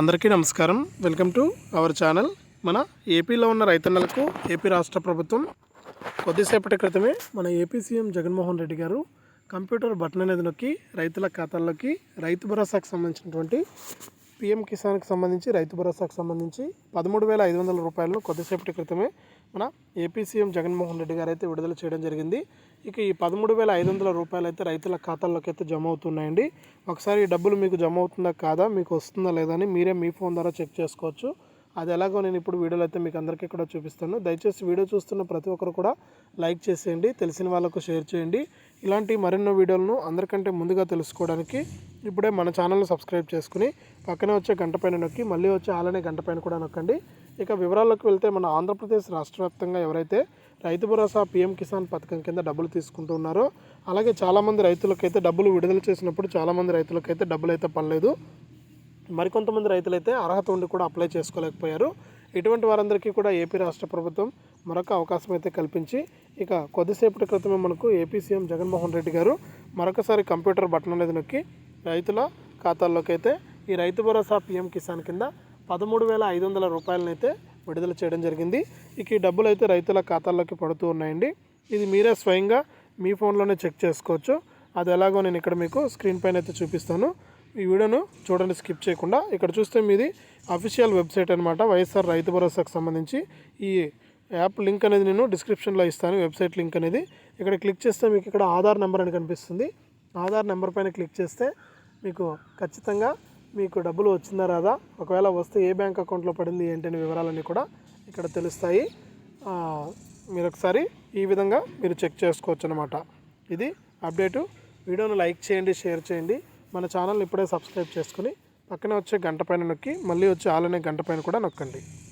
అందరికీ నమస్కారం. Welcome to our channel. మన ఏపీలో ఉన్న రైతన్నలకు ఏపీ రాష్ట్ర ప్రభుత్వం కొద్దిసేపటి క్రితమే మన ఏపీ సీఎం జగన్మోహన్ రెడ్డి గారు కంప్యూటర్ బటన్ అనేది నొక్కి రైతుల ఖాతాల్లోకి రైతు భరోసాకు సంబంధించినటువంటి పిఎం కిసాన్కి సంబంధించి రైతు భరోసాకు సంబంధించి పదమూడు వేల ఐదు వందల రూపాయలను కొద్దిసేపటి క్రితమే మన ఏపీ సీఎం జగన్మోహన్ రెడ్డి గారు అయితే విడుదల చేయడం జరిగింది. ఇక ఈ పదమూడు వేల ఐదు వందల రూపాయలు అయితే రైతుల ఖాతాల్లోకి అయితే జమ అవుతున్నాయండి. ఒకసారి ఈ డబ్బులు మీకు జమ అవుతుందా కాదా మీకు వస్తుందా లేదా అని మీరే మీ ఫోన్ ద్వారా చెక్ చేసుకోవచ్చు. అది ఎలాగో నేను ఇప్పుడు వీడియోలో అయితే మీకు అందరికీ కూడా చూపిస్తాను. దయచేసి వీడియో చూస్తున్న ప్రతి ఒక్కరు కూడా లైక్ చేసేయండి తెలిసిన వాళ్ళకు షేర్ చేయండి. ఇలాంటి మరెన్నో వీడియోలను అందరికంటే ముందుగా తెలుసుకోవడానికి ఇప్పుడే మన ఛానల్ని సబ్స్క్రైబ్ చేసుకుని పక్కనే వచ్చే గంట పైన నొక్కి మళ్ళీ వచ్చే ఆలనే గంట పైన కూడా నొక్కండి. ఇక వివరాల్లోకి వెళ్తే మన ఆంధ్రప్రదేశ్ రాష్ట్ర వ్యాప్తంగా ఎవరైతే రైతు భరోసా పీఎం కిసాన్ పథకం కింద డబ్బులు తీసుకుంటూ ఉన్నారో అలాగే చాలామంది రైతులకైతే డబ్బులు విడుదల చేసినప్పుడు చాలామంది రైతులకైతే డబ్బులు అయితే పడలేదు. మరికొంతమంది రైతులైతే అర్హత ఉండి కూడా అప్లై చేసుకోలేకపోయారు. ఇటువంటి వారందరికీ కూడా ఏపీ రాష్ట్ర ప్రభుత్వం మరొక అవకాశం అయితే కల్పించి ఇక కొద్దిసేపటి క్రితమే మనకు ఏపీ సీఎం జగన్మోహన్ రెడ్డి గారు మరొకసారి కంప్యూటర్ బటన్ అనేది నొక్కి రైతుల ఖాతాల్లోకి అయితే ఈ రైతు భరోసా పీఎం కిసాన్ కింద పదమూడు వేల ఐదు వందల రూపాయలనైతే విడుదల చేయడం జరిగింది. ఇక ఈ డబ్బులు అయితే రైతుల ఖాతాల్లోకి పడుతూ ఉన్నాయండి. ఇది మీరే స్వయంగా మీ ఫోన్లోనే చెక్ చేసుకోవచ్చు. అది ఎలాగో నేను ఇక్కడ మీకు స్క్రీన్ పైన అయితే చూపిస్తాను. ఈ వీడియోను చూడండి స్కిప్ చేయకుండా. ఇక్కడ చూస్తే మీది అఫీషియల్ వెబ్సైట్ అనమాట వైఎస్ఆర్ రైతు భరోసాకు సంబంధించి. ఈ యాప్ లింక్ అనేది నేను డిస్క్రిప్షన్లో ఇస్తాను వెబ్సైట్ లింక్ అనేది. ఇక్కడ క్లిక్ చేస్తే మీకు ఇక్కడ ఆధార్ నెంబర్ అని కనిపిస్తుంది. ఆధార్ నెంబర్ పైన క్లిక్ చేస్తే మీకు ఖచ్చితంగా మీకు డబ్బులు వచ్చిందా రాదా? ఒకవేళ వస్తే ఏ బ్యాంక్ అకౌంట్లో పడింది ఏంటనే వివరాలన్నీ కూడా ఇక్కడ తెలుస్తాయి. మీరు ఒకసారి ఈ విధంగా మీరు చెక్ చేసుకోవచ్చు అనమాట ఇది అప్డేటు. వీడియోను లైక్ చేయండి షేర్ చేయండి. మన ఛానల్ ఇప్పుడే సబ్స్క్రైబ్ చేసుకుని పక్కనే వచ్చే గంట పైన నొక్కి మళ్ళీ వచ్చే ఆలనే గంట పైన కూడా నొక్కండి.